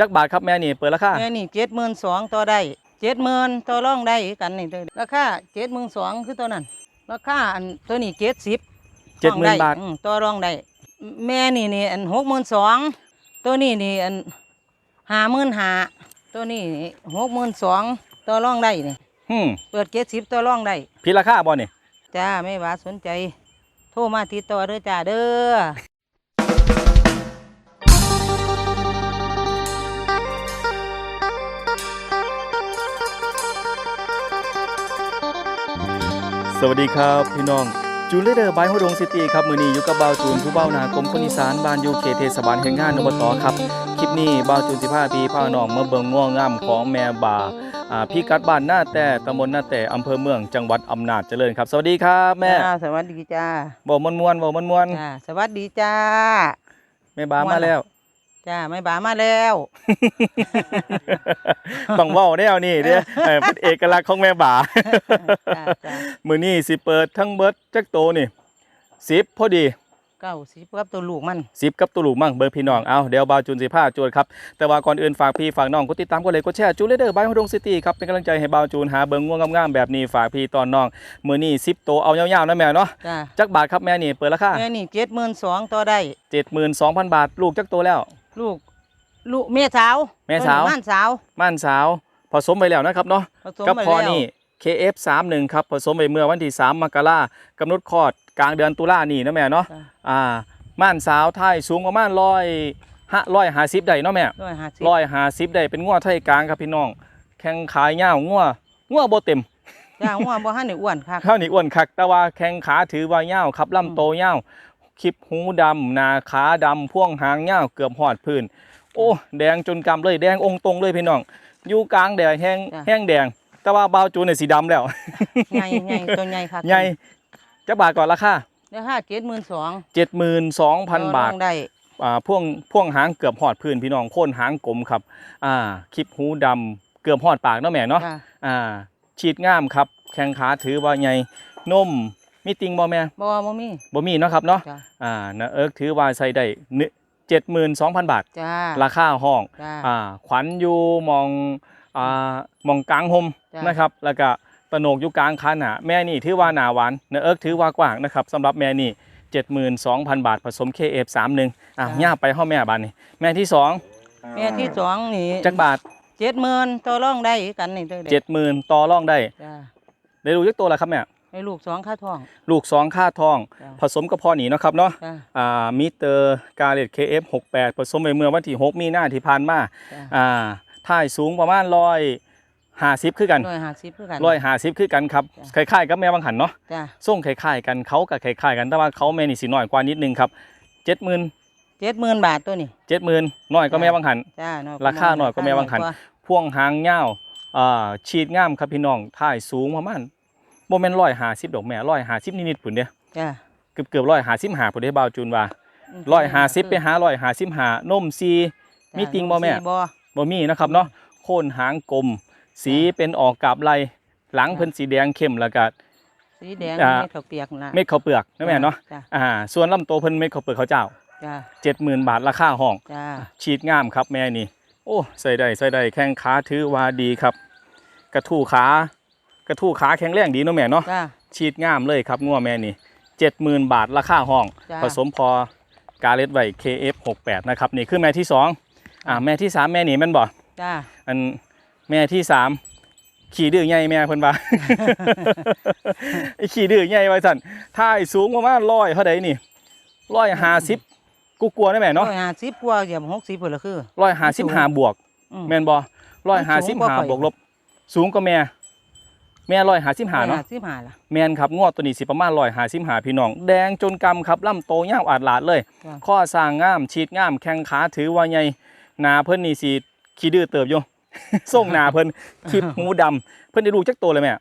จักบาทครับแม่นี่เปิดราคาแม่นี่เจ็ดหมื่นสองต่อได้เจ็ดหมื่นต่อรองได้กันนี่เด้อราคาเจ็ดหมื่นสองคือตัวนั้นราคาอันตัวนี้เจ็ดสิบเจ็ดหมื่นบาทต่อรองได้แม่นี่นี่อันหกหมื่นสองตัวนี้นี่อันห้าหมื่นห้าตัวนี้หกหมื่นสองต่อรองได้นี่อืมเปิดเจ็ดสิบต่อรองได้พี่ราคาบ่นี่จ้าไม่ว่าสนใจ โทรมาติดต่อเด้อจ้าเด้อ สวัสดีครับพี่น้องจูนเลเดอร์บายฮดงซิตี้ครับมือนี้อยู่กับบ่าวจูนผู้เบ้าหนากรมคนอีสานบ้านอยู่เขตเทศบาลแห่งงานอบตครับคลิปนี้บ่าวจูน15ปีพาน้องมาเบิ่งง่วงงามของแม่บาอ่าพี่กัดบ้านหน้าแต่ตำบลหน้าแต่อำเภอเมืองจังหวัดอำนาจเจริญครับ สวัสดีครับแม่จ้าสวัสดีจ้าบ่มวนมวนๆบ่มวนมวนจ้าสวัสดีจ้าๆแม่บามาแล้ว จ้าไม่บามาแล้ว ต้องเว้าแนวนี้เด้อเออเป็นเอกลักษณ์ของแม่บาจ้าจ้ามื้อนี้สิเปิดทั้งเบิดจักโตนี่10พอดี เก้าสิบกับตัวลูกมัน สิบกับตุลูกมั่งเบอร์พี่น้อง เอาเดี๋ยวบาวจูนสิผ้าจวดครับ แต่ว่าก่อนอื่นฝากพี่ฝากน้องกดติดตามกดไลค์กดแชร์จูเลเดอร์บายฮดงซิตี้ครับ เป็นกำลังใจให้บาวจูนหาเบิงง่วงงามๆแบบนี้ฝากพี่ตอนน้อง มือนี่สิบโตเอายาวๆนะแม่เนาะจ้าจักบาทครับแม่นี่เปิดราคาแม่นี่เจ็ดหมื่นสองต่อได้ เจ็ดหมื่นสองพันบาท ลูกจักโตแล้ว ลูก ลูกแม่สาวแม่สาวบ้านสาวม่านสาว ผสมไปแล้วนะครับเนาะผสมกับไปพอแล้วนี่ KF31 ครับผสมไปเมื่อวันที่3มกรากำหนดคลอดกลางเดือนตุลานี่นะแม่เนาะจ้าอ่าม่านสาวไทยสูงประมาณร้อยห้าร้อยห้าสิบได้เนาะแม่ ร้อยห้าสิบร้อยหาสิบได้เป็นงัวไทยกลางครับพี่น้อง แข่งขายเงาวงัวงัวโบเต็มจ้าหัวบ่หันได้อ้วนค่ะข้าวนี่อ้วนคักแต่ว่าแข้งขาถือว่าเงาวครับลำโตเงาว คลิปหูดำหนาขาดำพ่วงหางเงาวเกือบหอดพื้น โอ้ แดงจนกำเลยแดงองค์ตรงเลยพี่น้อง อยู่กลางแดดแห้งแห้งแดง แต่ว่าเบาวจูนเนี่ยสีดำแล้ว ใหญ่ใหญ่ตัวใหญ่ค่ะใหญ่จักบาทก่อนราคาราคาเจ็ดหมื่นสองเจ็ดหมื่นสองพันบาท ได้อ่าพ่วงพ่วงหางเกือบหอดพื้นพี่น้องโค่นหางกลมครับอ่าคลิปหูดำเกือบหอดปากเนาะแม่เนาะจ้าอ่าฉีดง่ามครับ แข้งขาถือว่าใหญ่นุ่ม มีติงบ่แม่บ่บ่มีบ่มีเนาะครับเนาะจ้าอ่านะเอิกถือว่าใส่ได้เจ็ดหมื่นสองพันบาท จ้าราคาห้องจ้า อ่าขวัญอยู่มองอ่ามองกลางหมจ้ะ นะครับ แล้วก็ตะโหนกอยู่กลางคันหนาแม่นี่ถือว่าหนาหวานนะเอิกถือว่ากว้างนะครับสำหรับแม่นี่72,000 บาทผสม KF31 อะย่าไปห้องแม่บานนี่แม่ที่สองแม่ที่สองนี่จักบาท เจ็ดหมื่นต่อรองได้กันนี่เด้อ70,000ต่อรองได้ จ้าได้รู้จักตัวแล้วครับแม่ ให้ลูกสองค่าทอง ลูก2ค่าทอง จ้าผสมกับพ่อหนีเนาะครับเนาะจ้าอ่ามิเตอร์กาเลต KF68 ผสมไปเมื่อวันที่6มีนาที่ผ่านมาจ้าอ่าท่ายสูงประมาณร้อยห้าสิบคือกันร้อยห้าสิบคือกัน ร้อยห้าสิบคือกันครับคจ้ะล้ายๆกับแม่บางหันเนาะ จ้าส่งคล้ายๆกันเขากับคล้ายๆกันแต่ว่าเขาแม่นี่สิน้อยกว่านิดนึงครับเจ็ดหมื่นเจ็ดหมื่นบาทตัวนี้เจ็ดหมื่นน้อยก็จ้ะแม่บางหัน จ้าน้อยราคาน้อยกว่าแม่บางหันกว่พ่วงหางเงาวอ่าฉีดง่ามครับพี่น้องท่ายสูงประมาณ โมเมนร้อยห้าสิบดอกแม่ร้อยห้าสิบนิดๆปุ่นเดียจ้าเกือบเกือบร้อยห้าสิบหาปุ่นเดียบาวจูนว่าร้อยห้าสิบไปหาร้อยห้าสิบหานมซีจ้ามีติงบ่แม่ บ่ บ่มีนะครับเนาะโคนหางกลม สีเป็นออกกาบไหลหลังเพิ่นสีแดงเข้มแล้วก็ สีแดงอ่า เม็ดข้าวเปียกนะเม็ดข้าวเปลือกนะแม่เนาะจ้าอ่า ส่วนลำโตวเพิ่นเม็ดข้าวเปลือกข้าวเจ้าจ้าเจ็ดหมื่นบาทราคาห้อง จ้าฉีดงามครับแม่นี่ โอ้ใส่ได้ใส่ได้แข้งขาถือว่าดีครับ กระทู้ขา กระทู้ขาแข็งแรงดีเนาะแม่เนาะจ้า ฉีดงามเลยครับงัวแม่นี่เจ็ดหมื่นบาทราคาห้อง จ้ะ ผสมพอกาเลตไว้ KF68 นะครับนี่คือแม่ที่สองอ่าแม่ที่สามแม่นี่แม่นบ่จ้าอันแม่ที่สามขี่ดื้อใหญ่แม่เพิ่นว่า ไอ้ขี่ดื้อใหญ่ไว้สั่นท่ายสูงประมาณร้อยเท่าใดนี่ร้อยห้าสิบกูกลัวได้แม่เนาะร้อยห้าสิบกว่าอย่าหกสิบเพิ่นละคือ ร้อยห้าสิบห้าบวก อืม แม่นบ่ร้อยห้าสิบสูงกห้าว่าข่อยบวกลบ สูงกว่าแม่ แม่ร้อยห้าสิบห้าเนาะสิบห้าล่ะแม่นครับงวดตัวนี้สิประมาณร้อยห้าสิบห้าพี่น้อง แดงจนกำครับลำโตยาวอาดหลาดเลยจ้ะข้อสร้างงามฉีดงามแข้งขาถือว่าใหญ่หนาเพิ่นนี่สิขี้ดื้อเติบอยู่ส่งหนาเพิ่นคลิปหูดำเพิ่นได้ลูกจักโตเลยแม่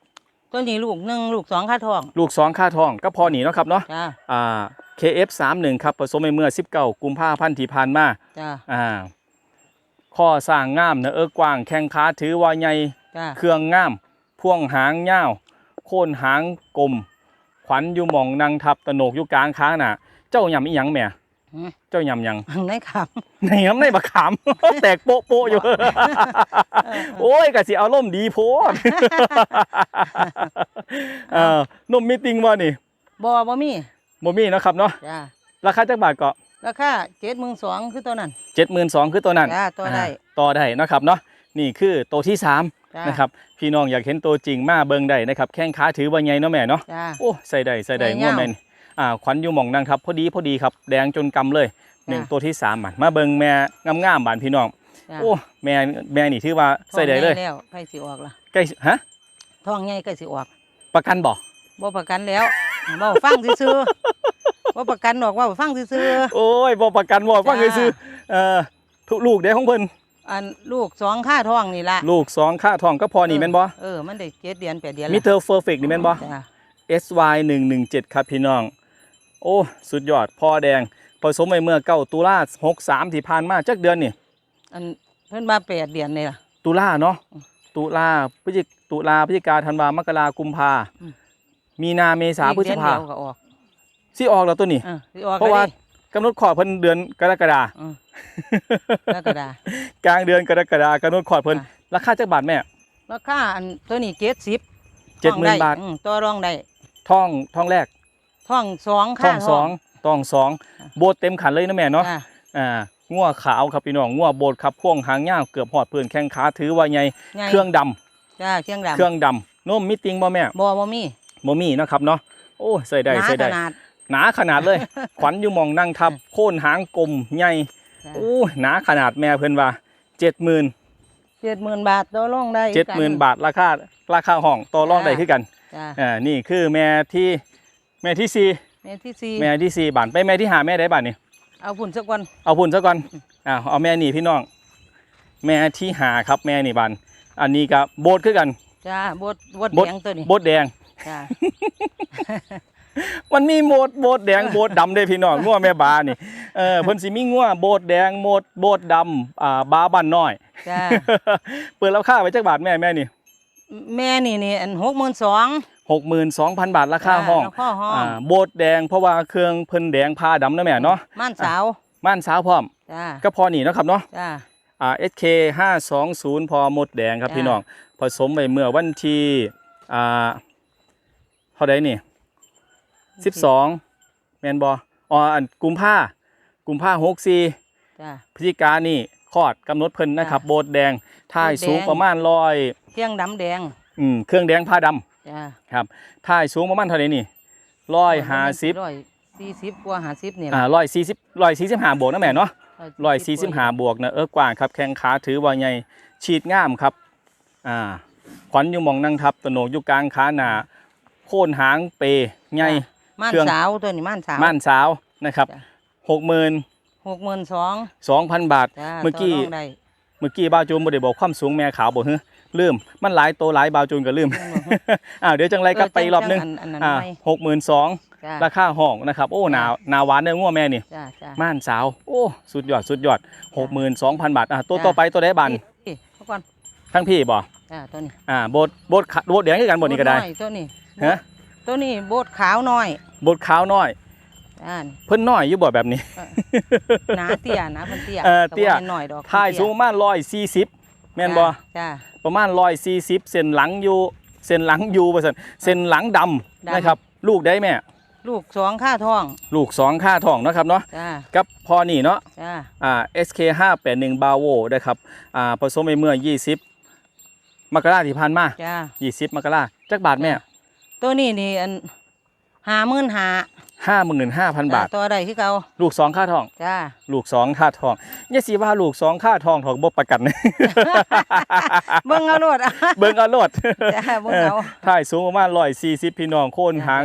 ตัวนี้ลูกหนึ่งลูกสองค่าทอง ลูกสองค่าทองก็พอหนีเนาะครับเนาะจ้าอ่า KF31 ครับผสมไปเมื่อ19กุมภาพันธ์ที่ผ่านมาจ้าอ่าข้อสร้างงามเนอะเออกว้างแข้งขาถือว่าใหญ่จ้าเครื่องงาม พ่วงหางยาวโคนหางกลม ขวัญอยู่หมองนางทับตะโหนกอยู่กลางค้างน่ะ เจ้าหยำอีหยังแหม่หืมเจ้ายำยังในขามในน้ำในบักขามแตกโปะโปะอยู่ โอ้ยกะสิเอาร่มณ์ดีโพดเอ่อนมมีติงบ่นี่บ่บ่มีบ่มีเนาะครับเนาะจ้าราคาจักบาทก็ราคาเจ็ดหมื่นสองคือตัวนั้น72,000คือตัวนั้นจ้าตัวได้อ่าต่อได้เนาะครับเนาะนี่คือตัวที่สามจ้า นะครับพี่น้องอยากเห็นตัวจริงมาเบิ่งได้นะครับแข้งขาถือว่าใหญ่เนาะแม่เนาะจ้าโอ้ใส่ได้ใส่ได้ใส่ง่วงยาวแม่นอ่าขวัญอยู่หม่องนั่งครับพอดีพอดีครับแดงจนกำเลยหนึ่งจ้ะตัวที่สามบาทมาเบิ่งแม่งามๆบานพี่น้องจ้าโอ้แม่แม่นี่ถือว่าใส่ได้เลยท้องใหญ่แล้วใกล้สิออกละใกล้ฮะท้องใหญ่ใกล้สิออก ประกันบ่บ่ประกันแล้วเว้าฟังซื่อๆบ่ประกันดอกเว่าฟังซื่อโอ้ยบ่ประกันบ่ฟังจ้าซื่อๆเอ่อทุกลูกเด้ของเพิ่นๆ อันลูกสองค่าท้องนี่ล่ะลูกสองค่าทองก็พอนี่แม่นบ่เออมันได้เจ็ดเดือนแปดเดือนมิละเตอร์เฟอร์เฟกนี่แม่นบ่จ้า SY 117ครับพี่น้อง โอ้สุดยอดพ่อแดงผสมไปเมื่อเก้าตุลา63ที่ผ่านมาจักเดือนนี่อันเพิ่นมาแปดเดือนนี่ล่ะ ตุลาเนาะอืมตุลาพฤศจิตุลาพฤศจิกาธันวามกรากุมภาอืมมีนาเมษาพฤษภาอีกเดือนเดียวก็ออกสิออกแล้วตัวนี้เออสิออกเพราะว่า ก็ได้กำหนดขอดเพิ่นเดือนกรกฎาอืมแล้วก็ได้กลางเดือนกรกฎากำหนดขอดเพิ่นอะราคาจักบาทแม่ ราคาอันตัวนี้เจ็ดสิบ70,000บาท ตัวรองได้ท่องท่องแรกท้องสองท่ค่าองสองท่องสองโบสถ์เต็มขันเลยนะแม่เนาะจ้อ่างัวขาวครับพี่น้องงัวโบสถ์ครับพ่วงหางยาวเกือบหอดเพื่อนแข้งขาถือว่าใหญ่ไงเครื่องดำจ้าเครื่องดำเครื่องดำนมมิติงบ่แม่บ่บ่มีบ่มีเนาะครับเนาะโอ้ใส่ได้หนาใส่ขได้นาด หนาขนาดเลย ขวัญอยู่หมองนั่งทับ โค่นหางกลมใหญ่จ้าโอ้หนาขนาดแม่เพิ่นว่าเจ็ดหมื่นเจ็ดหมื่นบาทตัวรองได้เจ็ดหมื่นบาทราคาราคาห้องต่อรองได้คือกันจ้าอ่านี่คือแม่ที่แม่ที่สี่แม่ที่สี่แม่ที่สี่บาทไปแม่ที่หาแม่ได้บาทนี่เอาพุ่นสักวันเอาพุ่นซะก่อนอ่าเอาแม่นี่พี่น้อง แม่ที่หาครับแม่นี่บานอันนี้ก็โบดคือกันจ้าบดบดบดแดงตัวนี้โบดแดงจ้า มันมีโบดโบดแดงโบดดำเด้พี่น้องงัวแม่บานี่เออเพิ่นสิมีงัวโบดแดงโบดโบดดำอ่าบาบ้านน้อย จ้า เปิดราคาไว้จักบาทแม่แม่นี่แม่นี่นี่อันหกหมื่นสอง62,000บาทราคาห้องข้อห้องอ่าโบดแดงเพราะว่าเครื่องเพิ่นแดงผ้าดำนะแม่เนาะม่านสาวม่านสาวพร้อม จ้าก็พอนี่เนาะครับเนาะ จ้า อ่า SK 520 พอหมดแดงครับจ้าพี่น้อง ผสมไปเมื่อวันที่อ่าเท่าใดนี่ 12แม่นบ่อ๋ออันกุมภากุมภา64จ้าพฤศจิกานี่คลอดกำหนดเพิ่นนะครับ จ้าโบดแดงท่ายโบสถ์แดง สูงประมาณร้อยเครื่องดำแดงอืมเครื่องแดงผ้าดำจ้าครับท่ายสูงประมาณเท่าไหร่นี่ร้อยห้าสิบร้อยสี่สิบกว่าห้าสิบนี่อ่าล่ะร้อยสี่สิบร้อยสี่สิบห้าบวกนะแม่เนาะ ร้อยสี่สิบห้าบวกนะเออกว้างครับแข้งขาถือว่าใหญ่ฉีดง่ามครับอ่าขวัญอยู่หมองนั่งทับตะโหนกอยู่กลางขาหนาโค่นหางเปใหญ่ ม่านเครื่องสาวตัวนี้ม่านสาวม่านสาวนะครับจ้ะหกหมื่นหกหมื่นสองสองพันบาทจ้าเมื่อกี้ต่รองได้เมื่อกี้บ่าวจูนบ่ได้บอกความสูงแม่ขาวบ่ฮึลืมมันหลายโตหลายบ่าวจูนก็ลืมอ่าเดี๋ยวจังไรกลับไปอีกรอบนึงเจัอันนั้นอ่าไม่หกหมื่นสองจ้าราคาห้องนะครับ โอ้หนาหนาหวานเนื้องัวแม่นี่จ้าจ้าม่านสาว โอ้สุดยอดสุดยอดหกหมื่นสองพันบาทอะตัวจ้ะต่อไปตัวได้บันนี่เอาก่อนทั้งพี่บ่จ้าตัวนี้อ่าโบดโบดขะโบดแดงคือกันโบดนี่ก็ได้โบน้อยตัวนี้ฮะ ตัวนี้โบดขาวน้อยโบดขาวน้อย อ่านี่เพิ่นน้อยอยู่บ่แบบนี้ หนาเตี้ยหนาเพิ่นเตี้ยเออเตี้ย แต่ว่าน้อยดอกถ่ายสูงประมาณร้อยสี่สิบแม่นบ่ จ้า ประมาณร้อยสี่สิบเส้นหลังอยู่เส้นหลังอยู่ว่าซั่นเส้นหลังดำนะครับ ลูกได้แม่ ลูกสองค่าท้องลูกสองค่าท้องเนาะครับเนาะจ้ากับพอนี่เนาะ จ้าอ่า SK 581 Bravo นะครับ อ่า ผสมไปเมื่อ 20 มกราที่ผ่านมา จ้า20 มกราจักบาทแม่ ตัวนี้นี่อันหาหมื่นหา55,000บาท ตัวใดที่เขาลูก2ค่าทอง จ้า ลูก2ค่าทองอย่าสิว่าลูก2ค่าทองทองบ่ประกัน เบิ่งเอาโลดเบิ่งเอาโลดจ้าเบิ่งเอาถ่ายสูงประมาณ140พี่น้องโคนหาง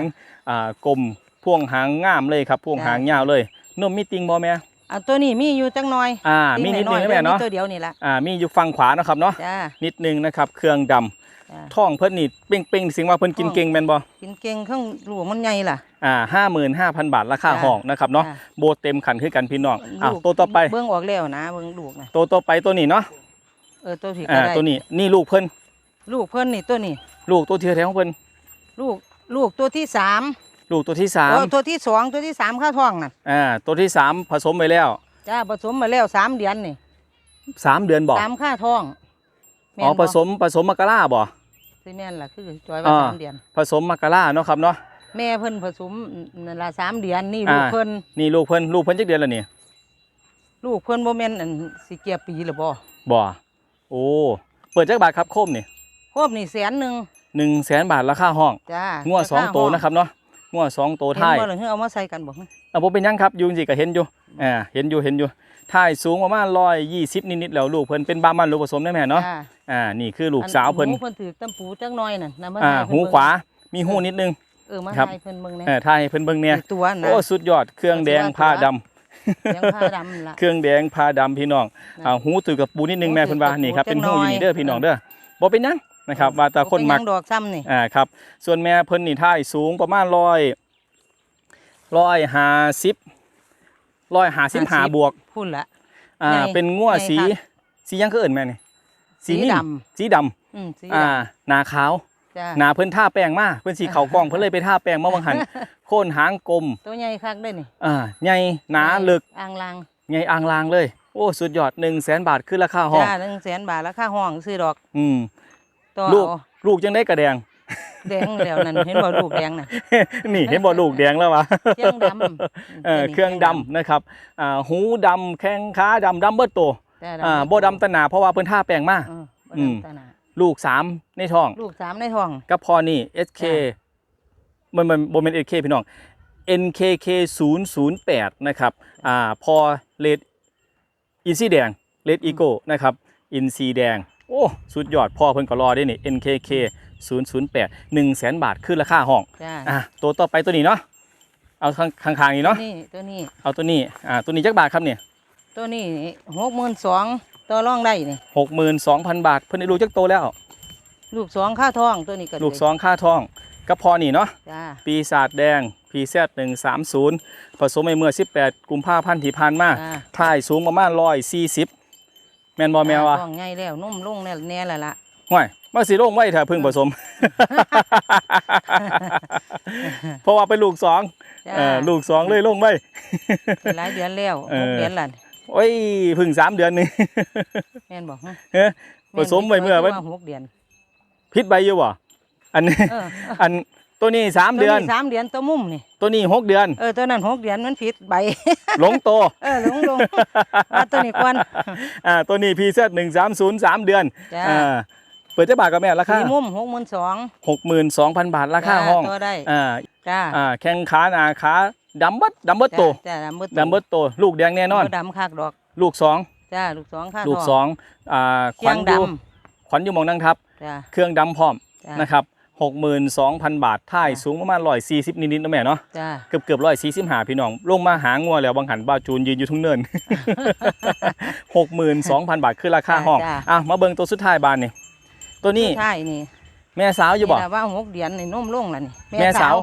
อ่ากลมพ่วงหางงามเลยครับพ่วงจ้ะหางยาวเลยนมมีติงบ่แม่อะตัวนี้มีอยู่จังหน่อย อ่า มีนิดนึงนะแม่เนาะตัวเดียวนี่ละอ่า มีอยู่ฝั่งขวานะครับเนาะจ้านิดนึงนะครับ เครื่องดำจ้า ท้องเพิ่นนี่เป้งๆสิงว่าเพิ่นกินเก่งแม่นบ่กินเก่งข้างลูกมันใหญ่ล่ะอ่าห้าหมื่นห้าพันบาทราคาจ้ะห้องนะครับเนาะจ้ะโบเต็มขันคือกันพี่น้องอ่าลูกตัวต่อไปเบิ่งออกแล้วนะเบิ่งลูกนะตัวต่อไปตัวนี้เนาะเออตัวที่ก็อ่าได้ตัวนี้นี่ลูกเพิ่นลูกเพิ่นนี่ตัวนี้ ลูกตัวที่แท้ของเพิ่นลูกลูกตัวที่สามลลูกตัวที่สามโอ้ตัวที่สองตัวที่สามข้าท้องน่ะอ่าตัวที่สามผสมไปแล้วจ้าผสมมาแล้วสามเดือนนี่สามเดือนบอกสามข้าท้องแนอ๋อบ่ผสมผสมมะกะลาบ่ สิแม่นล่ะคือจอยว่าอ่าสามเดือน ผสมมะกะลาเนาะครับเนาะแม่เพิ่นผสมนั่นละสามเดือนนี่อ่าลูกเพิ่นนี่ลูกเพิ่นลูกเพิ่นจักเดือนแล้วนี่ลูกเพิ่นบ่แม่นอันสิเกียบปีหรือบ่บ่โอ้เปิดจักบาทครับโคมนี่ครบนี่แสนหนึงหนึ่งแสนบาทราคาห้องจ้างัวสองโตวนะครับเนาะงัวสองโตวเห็นท้ายบ่ล่ะเฮือเอามาใส่กันบ่อะผมเป็นหยังครับอยุงสิก็เห็นอยู่อ่าเห็นอยู่เห็นอยู่ท้ายสูงประมาณร้อยยี่สิบนิดๆแล้วลูกเพิ่นเป็นบามันลูกผสมได้แม่เนาะจ้ อ่านี่คือลูกสาวเพิ่นหูเพิ่นถือตำปูจักหน่อยนั่นนะมาอ่าให้เพิ่นหูเบิ่งขวามีหูนิดนึงเออมาครับให้เพิ่นเบิ่งแหน่เออท้ายให้เพิ่นเบิ่งเนี่ยอีกตัวนะโอ้สุดยอดเครื่องแดงผ้าดำเสียงผ้าดำล่ะเครื่องแดงผ้าดำพี่น้องนะอ่าหูตือกับปูนิดนึงแม่หูเพิ่นว่าตือกับนี่ครับปูเป็นจัหูกหน่ออยยู่นี่เด้อพี่น้องเด้อบ่เป็นหยังนะครับว่าแต่คนมักบ่เป็หยังดอกซ้ำนี่อ่าครับส่วนแม่เพิ่นนี่ท้ายสูงประมาณร้อยร้อยห้าสิบร้อยห้าสิบห้าบวกพุ่นละอ่าใหญ่เป็นงัวใหญ่สีครับสีหยังคือเอิ้นแม่นี่ สีนิ่มดสีดำอืมสีอ่าดหนาขาวำจ้าหนาเพิ่นท่าแป้งมาเพิ่นสีเขากล้องเพิ่นเลยไปท่าแป้งมาวังหัน โค่นหางกลมตัวใหญ่คักได้นี่อ่าใหญ่หนาลึกอ่างลางใหญ่อ่างลางเลย โอ้สุดยอด1 0 0 0 0 0บาทคือราคาห้อง จ้าหนึ่งแสนบาทราคาห้องซื้อดอกอืม ตัวลูก เอาลูกจังได้กระแดง แดงแล้วนั่นเห็นบ่ลูกแดงน่ะ นี่เห็นบ่ลูกแดงแล้ววะ เครื่องดำเออเครื่องดำนะครับอ่าหูดำแข้งขาดำดำเบิดตัวจ้า อ่าบ่ดำตะหนาเพราะว่าเพิ่นท่าแป้งมาเออบ่อืมดำตาหนาลูกสามในท้อง ลูกสามในท้องกับพอนี่ SK จ้มันมันบ่แม่น SK พี่น้อง NKK 008นะครับอ่าพอเลดอินซีแดงเลดอีโก้นะครับอินซีแดงโอ้สุดยอดพ่อเพิ่นก็รอได้นี่ NKK 008 1แสนบาทขึ้นราคาห้องจ้าอะตัวต่อไปตัวนี้เนาะเอาข้างข้างๆนี่เนาะนี่ตัวนี้เอาตัวนี้อ่าตัวนี้จักบาทครับเนี่ย ตัวนี้หกหมื่นสองตัวรองได้นี่62,000บาท เพิ่นได้ลูกจักโตแล้ว ลูกสองค่าท้องตัวนี้ก็ลูกสองค่าทองกับพอนี่เนาะจ้าปีศาจแดง PZ 130ผสมในเมื่อ18กุมภาพันธ์ที่ผ่านมาจ้าถ่ายสูงประมาณ140แม่นบ่แม่วะท้องใหญ่แล้วนุ่มลงแน่แน่แล้วล่ะห่วยมาสิลงไว้เถอะเพึ่งผสม เพราะว่าเป็นลูกสองจ้าเออลูกสองเลยลงไว้เป็นหลายเดือนแล้วเออ หกเดือนละ โอ้ยเพึ่งสามเดือนนี่ แม่นบอกเฮ้ยผสมไว้เมื่อวัวันหกเดือนพิษใบอยู่บ่อันนี้เอออันตัวนี้สามเดือนตัวสามเดือนตัวมุมนี่ตัวนี้หกเดือนเออตัวนั้นหกเดือนมันผิดใบหลงโตเออลงลงว่าตัวนี้กวนอ่าตัวนี้ PZ 130 3เดือนจ้าอ่าเปิดเจ้าบาทกับแม่ราคาสีมุมหกหมื่นสอง62,000บาทราคาห้องตัวได้อ่าจ้าอ่าแข้งขาหนาขา ดำเบิดดำเบิดโตจ้าดำเบิดดำเบิดโต ลูกแดงแน่นอนบ่ดำคักดอกลูกสองจ้าลูกสองค่าลูกทสองอ่าขเคีวัยญงอดยู่ขวัญอยู่หมองนั่งทับำจ้า เครื่องดำพร้อมจ้านะครับ62,000 บาทท่ายจ้ะสูงประมาณ140นิดๆนะแม่เนาะ จ้าเกือบเกือบ140หาพี่น้อง ลงมาหางัวแล้วบางหันบ้าวจูนยืนอยู่ทุ่งเนิน62,000บาทคือราคาห้องจ้ะอะมาเบิ่งตัวสุดท้ายบานนี่ตัวนี้ใช่นี่แม่สาวอยู่บ่ นี่ล่ะว่าหกเดือนนี่นุ่มลงแล้วนี่แม่สาว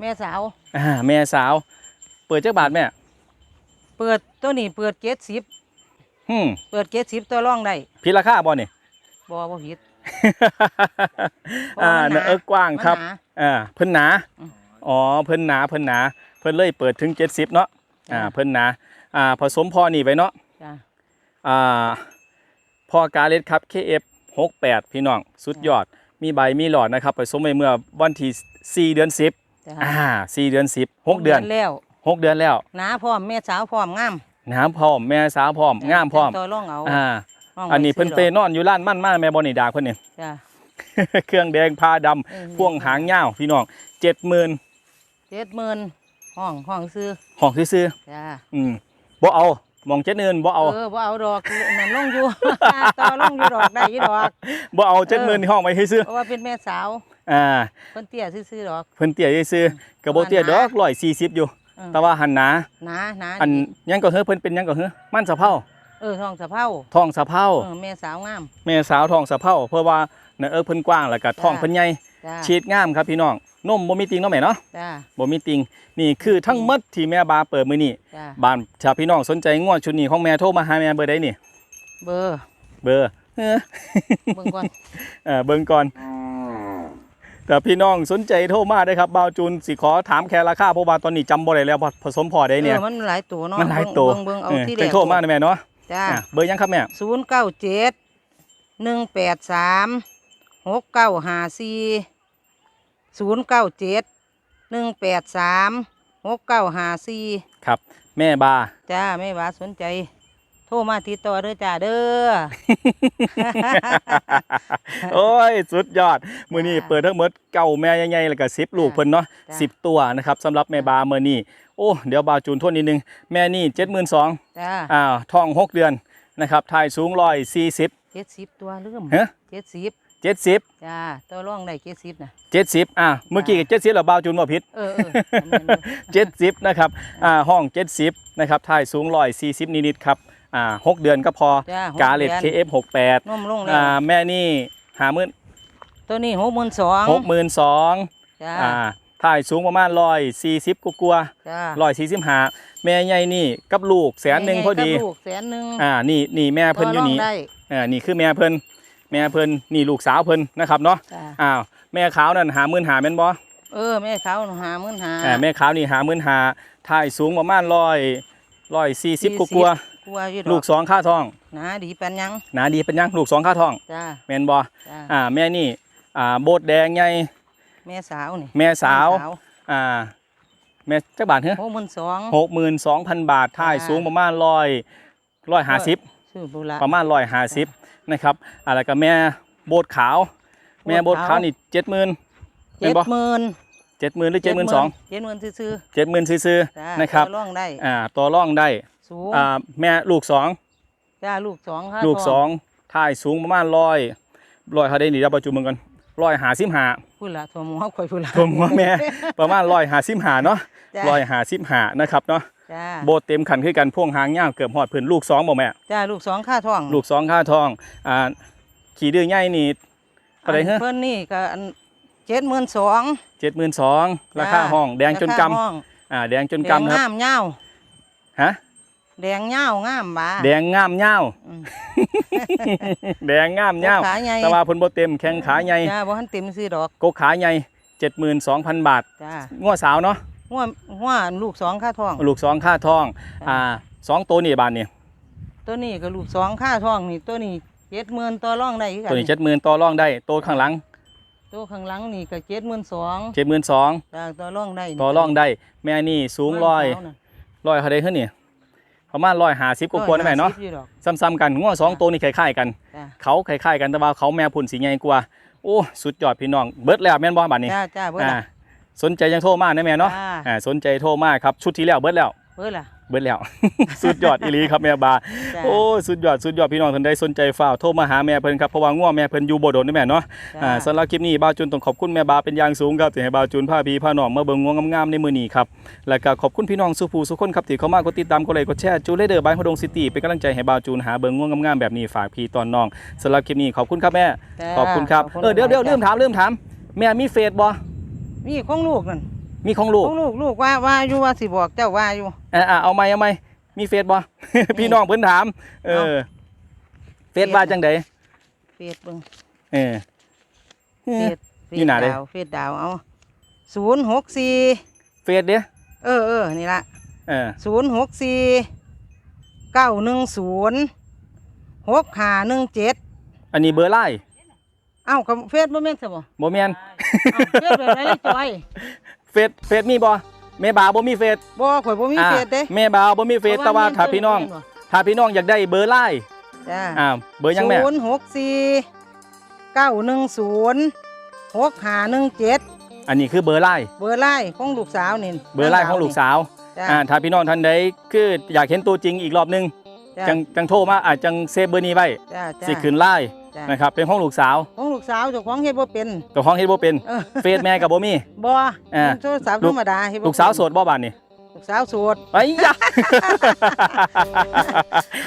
แม่สาว อ่าแม่สาว เปิดจักบาทแม่เปิดตัวนี้เปิดเจ็ดสิบหึมเปิดเจ็ดสิบตัวร่องได้ผิดราคาบ่นี่บ่บ่ผิด อ่าเพราะมันหนา เนื้อเอิกกว้างครับ มันหนา อ่าเพิ่นหนา อืม อ๋อ เพิ่นหนา เพิ่นหนา เพิ่นเลยเปิดถึง 70 เนาะ อ่าจ้ะเพิ่นหนา อ่า ผสมพอนี่ไว้เนาะ จ้าอ่า พอกาเลสครับ KF 68 พี่น้อง สุดยอด มีใบมีหลอดนะครับ ผสมไปเมื่อวันที่4เดือน 10 จ้าอ่า4เดือน10 6เดือนแล้ว6เดือนแล้วหนาพร้อมแม่สาวพร้อมงามน้ำพร้อมแม่สาวพร้อมงามพร้อมตัวร่องเอาอ่าร่งอันนี้ไว้เพิ่นซื้ไปดอกนอนอยู่ร้านมั่นมาแม่บอนี่ดาเพิ่นนี่จ้าเครื่องแดงผ้าดำเออพ่วงหางยาวพี่น้อง70,000เจ็ดหมื่นห้องห้องซื้อห้องซื้อจ้าๆอืมบ่เอามองเจ็ดเนินบ่เอาเออบ่เอาดอกนั่นลงอยู่ต่อลงอยู่ดอกได้อยู่ดอกบ่เอาเจ็ดหมื่นห้องไว้ให้ซื้อเพราะว่าเป็นแม่สาว อ่าเพิ่นเตี้ยซื่อๆดอก เพิ่นเตี้ยให้ซื้อๆก็บ่เตี้ยดอกร้อยสี่สิบอยู่ เออ แต่ว่าหันหนาหนาหนาอันดียังก็เฮ้อเพิ่นเป็นยังก็เฮ้อมันสะเพ้าเออท้องสะเพ้าท้องสะเพ้าเออแม่สาวงาม แม่สาวท้องสะเพ้าเพราะว่าเนื้อเอิกเพิ่นกว้างแล้วก็ท้องจ้าเพิ่นใหญ่จ้าฉีดงามครับพี่น้องนมบ่มีติงเนาะแม่เนาะจ้าบ่มีติงนี่คือทั้งหมดที่แม่บาเปิดมื้อนี้จ้าบ้านถ้าพี่น้องสนใจงวดชุดนี้ของแม่โทรมาหาแม่เบอร์ใดนี่ เบอร์เบอร์เออเบิ่งก่อนเออเบิ่งก่อน แต่พี่น้องสนใจโทรมาได้ครับบ่าวจูนสิขอถามแค่ราคาเพราะว่าตอนนี้จำบ่ได้แล้วว่าผสมพอได้เนี่ยเออมันหลายตัวเนาะมันหลายตัวเบิ่งเบิ่งเอาเออที่แรจักงโทรมาได้แม่เนาะจ้าอะเบอร์ยังครับแม่ศูนย์เก้าเจ็ดหนึ่งแปดสามหกเก้าห้าสี่ศูนย์เก้าเจ็ดหนึ่งแปดสามหกเก้าห้าสี่ครับ แม่บา จ้าไม่ว่าสนใจ โทรมาติดต่อเด้อจ้าเด้อ โอ้ย สุดยอด มือนี้เปิดทั้งหมดเก่าแม่ใหญ่ๆแล้วก็สิบลูกเพิ่นเนาะจ้ะ สิบตัวนะครับสำหรับแม่บามือนี้โอ้เดี๋ยวบาวจูนทวนนิดนึง แม่นี่เจ็ดหมื่นสองจ้าอ่าท้องหกเดือนนะครับทายสูงร้อยสี่สิบ เจ็ดสิบตัวเริ่มฮะ เจ็ดสิบเจ็ดสิบจ้าตัวร่องได้เจ็ดสิบนะเจ็ดสิบอ่าเมื่อกี้เจ็ดสิบแล้วบาวจูนว่าผิด เออเอออันนั้นเด้อเจ็ดสิบนะครับ อ่า ห้องเจ็ดสิบนะครับทายสูงร้อยสี่สิบนิดๆครับ อ่าหกเดือนก็พอจ้าหกาเลตดือน KF หกแปดนมลงแล้วอ่าแม่นี่หาหมื่นตัวนี้หกหมื่นสองหกหมื่นสองจ้าอ่าถ่ายสูงประมาณร้อยสี่สิบกลัวจ้าร้อยสี่สิบห้าแม่ใหญ่นี่กับลูกแสนหนึ่งพอดีกับลูกแสนหนึ่งอ่านี่นี่แม่เพิ่นอยู่นี่ ต่รงได้อ่านี่คือแม่เพิ่นแม่เพิ่นนี่ลูกสาวเพิ่นนะครับเนาะจ้าอ้าวแม่ขาวนั่นหาหมื่นหาแม่นบ่เออแม่เขาหาหมื่นหา อ่าแม่ขาวนี่หาหมื่นหาถ่ายสูงประมาณร้อยร้อยสี่สิบกลัว กลัวอยู่ดอลูกสองค่าทองหนาดีปานยังหนาดีเป็นยังลูกสองค่าทองจ้าแม่นบ่จ้าอ่าแม่นี่อ่าโบดแดงใหญ่แม่สาวนี่แม่สาวอ่าแม่จักบาทเหรอหกหมื่นสองหกหมื่นสองพันบาทท่ายจ้าสูงประมาณร้อยร้อยห้าสิบชื่อบุระประมาณร้อยห้าสิบนะครับอะไรกับแม่โบดขาว แม่โบดขาวนี่เจ็ดหมื่นเจ็ดหมื่นเจ็ดหมื่นหรือเจ็ดหมื่นสองเจ็ดหมื่นซื่อเจ็ดหมื่นซื้อๆจ้าๆนะครับต่อร่องได้อ่าตัวร่องได้ สูงอ่าแม่ลูกสองจ้าลูกสองค่ะลูกสองท่ายสูงประมาณร้อยร้อยเขาได้หนีรับประจุมือกันร้อยหาสิบหาพูดละถั่วหมูข่อยพูดละผมว่าแม่ประมาณร้อยหาสิบหาเนาะจ้าร้อยหาสิบหานะครับเนาะจ้าโบดเต็มขันขึ้นกันพ่วงหางยาวเกือบหอดพื้นลูกสองบ่แม่จ้าลูกสองค่าท้อง ลูกสองค่าทองอ่าขี่ดื้อใหญ่นี่เท่าไหรเหรอเพิ่นนี่ก็เจ็ดหมื่นสองเจ็ดหมื่นสองราคาห้อง แดงจนกำอ่าแดงจนแดงกำนะครับงามเงาวฮะ แดงเงาวงามบ่า แดงงามเงาวอืม แดงงามเงาวขาใหญ่แต่ว่าเพนบ่เต็มแข้งขาใหญ่จ้าบ่ทันเต็มซื้อดอกกกขาใหญ่เจ็ดหมื่นสองพันบาทจ้าง้อสาวเนาะหัวหัวลูกสองค่าท้อง ลูกสองค่าทองอ่าสองตัวนี่บานนี่ตัวนี้ก็ลูกสองค่าท้องนี่ตัวนี้เจ็ดหมื่นต่อรองได้คือกัตัวนี้เจ็ดหมื่นต่อรองได้ตัวข้างหลังตัวข้างหลังนี่ก็เจ็ดหมื่นสองเจ็ดหมื่นสองจ้าต่อรองได้นี่ต่อรองได้ แม่นี่สูงร้อยเาน่ะร้อยเขาได้ขึ้นนี่ ประมาณร้อยหาสิบกว่าๆได้ไหมเนาะร้อยห้สิบอยู่ดอกซ้ำๆกันง้อสองตัวนี่คล้ายๆกัน จ้าเขาคล้ายๆกันแต่ว่าเขาแม่พุ่นสีใหญ่กว่าโอ้สุดยอดพี่น้องเบิดแล้วแม่นบ่บัดนี้จ้าจ้าเบิดอ่าละสนใจยังโทรมาได้แม่เนาะจ้าอ่าสนใจโทรมาครับชุดที่แล้วเบิดแล้ว เบิดละ เบิดแล้ว สุดยอดอีหลีครับแม่บา จ้าโอ้สุดยอดสุดยอดพี่น้องท่านใดสนใจฝ่ากโทรมาหาแม่เพิ่นครับเพราะว่าง้อแม่เพิ่นอยู่บ่โดนนี่แม่เนาะจ้าอ่าสำหรับคลิปนี้บ่าวจุนต้องขอบคุณแม่บาเป็นอย่างสูงครับที่ให้บ่าวจุนพาพี่พาน้องมาเบิ่งง้องามๆในมื้อนี้ครับแล้วก็ขอบคุณพี่น้องสุภูสุคนครับที่เข้ามากดติดตามกดไลค์กดแชร์จูเลเดอร์บายฮดงซิตี้เป็นกำลังใจให้บ่าวจูนหาเบิ่งง้องามๆแบบนี้ฝากพี่ตอนน้องสำหรับคลิปนี้ขอบคุณครับแม่จ้าขอบคุณครับขเออเดี๋ยวเดี๋ยวจ้าลืมถามลืมถามแม่มีเฟซบ่มีของลูกนั่น มีของลูกของลูกลูกว่าว่าอยู่ว่าสิบอกเจ้าว่าอยู่เอ่าเอาไหมเอาไหมมีเฟซบ่ พี่น้องเพิ่นถาม เออ เฟซว่าจังไดเฟซเบิ่งเออ เฟซเฟซอยู่หน้าเด้ ดาวเฟซดาวเอาศูนย์หกสี่เฟซเด้อเออเออนี่ละเออศูนย์หกสี่เก้าหนึ่งศูนย์หกห้าหนึ่งเจ็ดอันนี้เบอร์ไลน์เอ้ากับเฟซบ่แม่นซะบ่บ่แม่น เอ้าเฟซแบบไหนจอย เฟซเฟซมีบ่แม่บาบ่มีเฟซบ่ข่อยบ่มีอ่าเฟซเด้แม่บาบ่มีเฟซแต่ว่าถ้าพี่น้อง ถ้าพี่น้องอยากได้เบอร์ไลน์จ้าอ่าเบอร์ยังแม่ศูนย์หกสี่เก้าหนึ่งศูนย์หกห้าหนึ่งเจ็ดอันนี้คือเบอร์ไลน์เบอร์ไล่ของลูกสาวนี่เบอร์ไลน์ของลูกสาวจ้าอ่าถ้าพี่น้องท่านใดคืออยากเห็นตัวจริงอีกรอบหนึงจ้าจังจังโทรมาอาจจังเซฟเบอร์นี้ไว้จ้าจ้าสิขึ้นไลน์ จ้านะครับเป็นของลูกสาวของลูกสาวเจ้าของเฮ็ดบ่เป็นเจ้าของเฮ็ดบ่เป็นเออ เฟซแม่กับบ่มี บ่อ่าโทรศัพท์ลูธกรรมดาเฮ็ดบ่ลูกสาวเป็นโสดบ่บานนี่ลูกสาวโสดไปยะ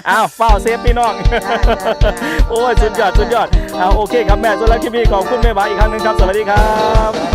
อ้าวเฝ้าเซฟพี่น้อง จ้าจ้าจ้าโอ้ยสุดยอดสุดยอดเอาโอเคครับแม่สำหรับคลิปนี้ขอบคุณแม่บาอีกครั้งหนึงครับ สวัสดีครับ